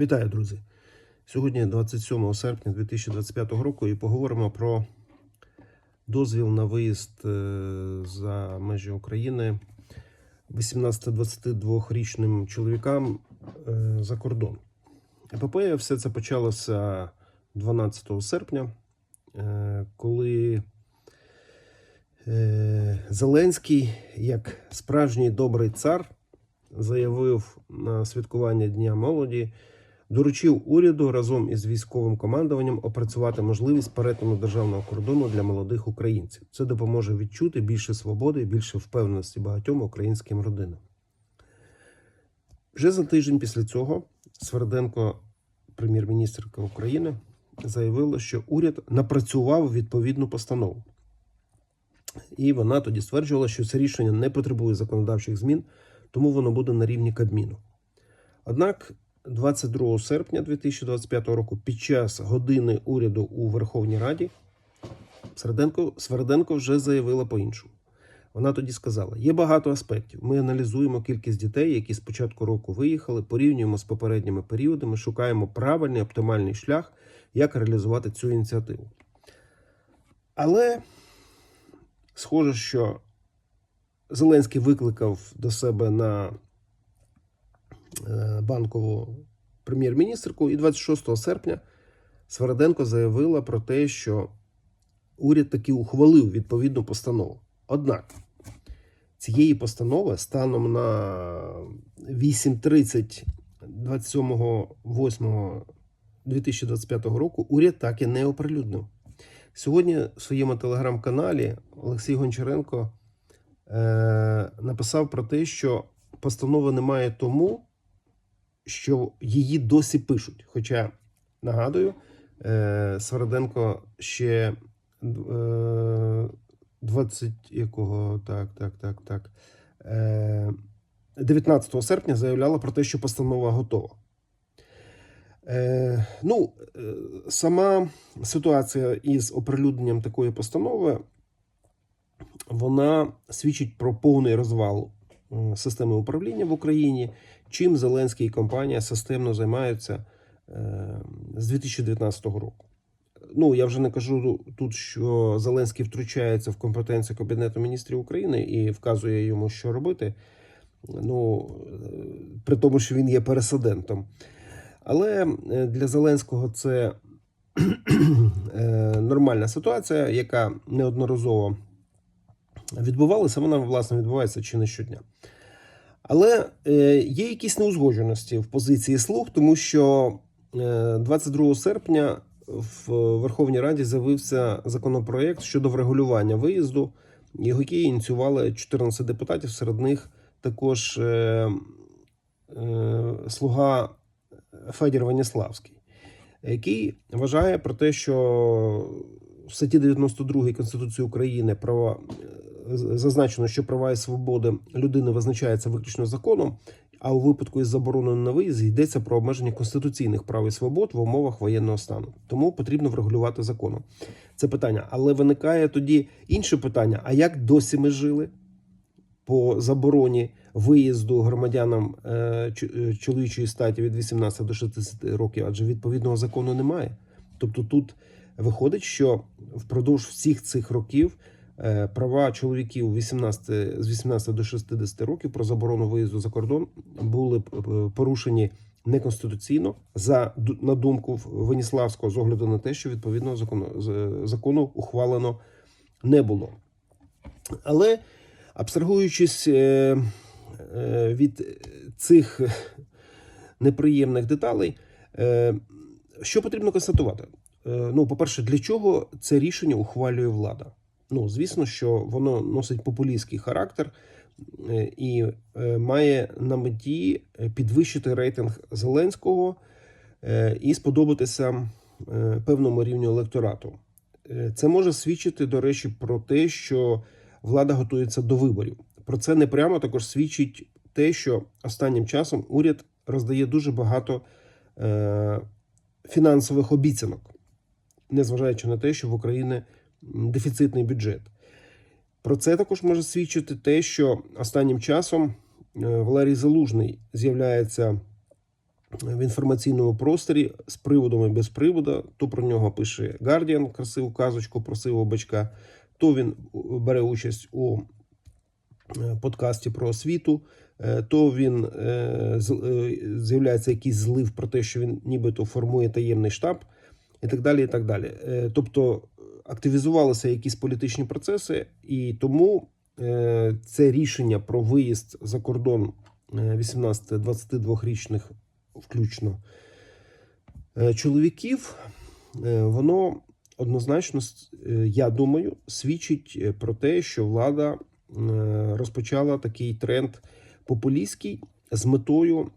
Вітаю, друзі! Сьогодні 27 серпня 2025 року і поговоримо про дозвіл на виїзд е, за межі України 18-22-річним чоловікам е, за кордон. Епопея все це почалося 12 серпня, е, коли Зеленський, як справжній добрий цар, заявив на святкування Дня молоді, доручив уряду разом із військовим командуванням опрацювати можливість перетину державного кордону для молодих українців. Це допоможе відчути більше свободи більше впевненості багатьом українським родинам. Вже за тиждень після цього Сверденко, прем'єр-міністрка України, заявила, що уряд напрацював відповідну постанову. І вона тоді стверджувала, що це рішення не потребує законодавчих змін, тому воно буде на рівні Кабміну. Однак 22 серпня 2025 року, під час години уряду у Верховній Раді, Сверденко, Сверденко вже заявила по-іншому. Вона тоді сказала: є багато аспектів. Ми аналізуємо кількість дітей, які з початку року виїхали, порівнюємо з попередніми періодами, шукаємо правильний оптимальний шлях, як реалізувати цю ініціативу. Але схоже, що Зеленський викликав до себе на банкову прем'єр-міністрку, і 26 серпня Сверденко заявила про те, що уряд таки ухвалив відповідну постанову. Однак цієї постанови станом на 8.30 27.08.2025 року уряд так і не оприлюднив. Сьогодні в своєму телеграм-каналі Олексій Гончаренко е, написав про те, що постанови немає тому, що її досі пишуть. Хоча, нагадую, е, Сверденко ще е, 20 якого так, так, так, так. Е, 19 серпня заявляла про те, що постанова готова. Е, ну, е, сама ситуація із оприлюдненням такої постанови вона свідчить про повний розвал е, системи управління в Україні, чим Зеленський і компанія системно займаються е, з 2019 року. Ну, я вже не кажу тут, що Зеленський втручається в компетенцію Кабінету міністрів України і вказує йому, що робити. Ну, е, при тому, що він є пересидентом. Але е, для Зеленського це нормальна ситуація, яка неодноразово відбувалася. Вона, власне, відбувається чи не щодня. Але е, є якісь неузгодженості в позиції слуг, тому що 22 серпня в Верховній Раді з'явився законопроект щодо врегулювання виїзду, який ініціювали 14 депутатів, серед них також е, е, слуга Федір Веніславський, який вважає про те, що в статті 92 Конституції України права зазначено, що права і свободи людини визначаються виключно законом. А у випадку із забороною на виїзд йдеться про обмеження конституційних прав і свобод в умовах воєнного стану. Тому потрібно врегулювати законом це питання. Але виникає тоді інше питання: а як досі ми жили по забороні виїзду громадянам е, чоловічої статі від 18 до 60 років? Адже відповідного закону немає. Тобто, тут виходить, що впродовж всіх цих років. Права чоловіків 18, з 18 до 60 років про заборону виїзду за кордон були порушені неконституційно за на думку Веніславського з огляду на те, що відповідного закону закону ухвалено не було. Але абстрагуючись від цих неприємних деталей, що потрібно констатувати? Ну, по-перше, для чого це рішення ухвалює влада? Ну, звісно, що воно носить популістський характер і має на меті підвищити рейтинг Зеленського і сподобатися певному рівню електорату. Це може свідчити, до речі, про те, що влада готується до виборів. Про це не прямо також свідчить те, що останнім часом уряд роздає дуже багато фінансових обіцянок, незважаючи на те, що в Україні дефіцитний бюджет. Про це також може свідчити те, що останнім часом Валерій Залужний з'являється в інформаційному просторі з приводом і без приводу. То про нього пише Guardian, красиву казочку про сивого бачка, то він бере участь у е, подкасті про освіту, е, то він е, е, з'являється якийсь злив про те, що він нібито формує таємний штаб, і так далі. І так далі. Е, Тобто активізувалися якісь політичні процеси, і тому е, це рішення про виїзд за кордон 18-22-річних включно е, чоловіків, е, воно однозначно, е, я думаю, свідчить е, про те, що влада е, розпочала такий тренд популістський з метою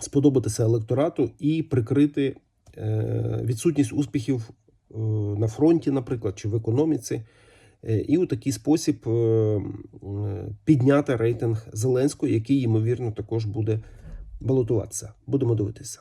сподобатися електорату і прикрити е, відсутність успіхів е, на фронті, наприклад, чи в економіці. Е, І у такий спосіб е, е, підняти рейтинг Зеленського, який ймовірно також буде балотуватися. Будемо дивитися.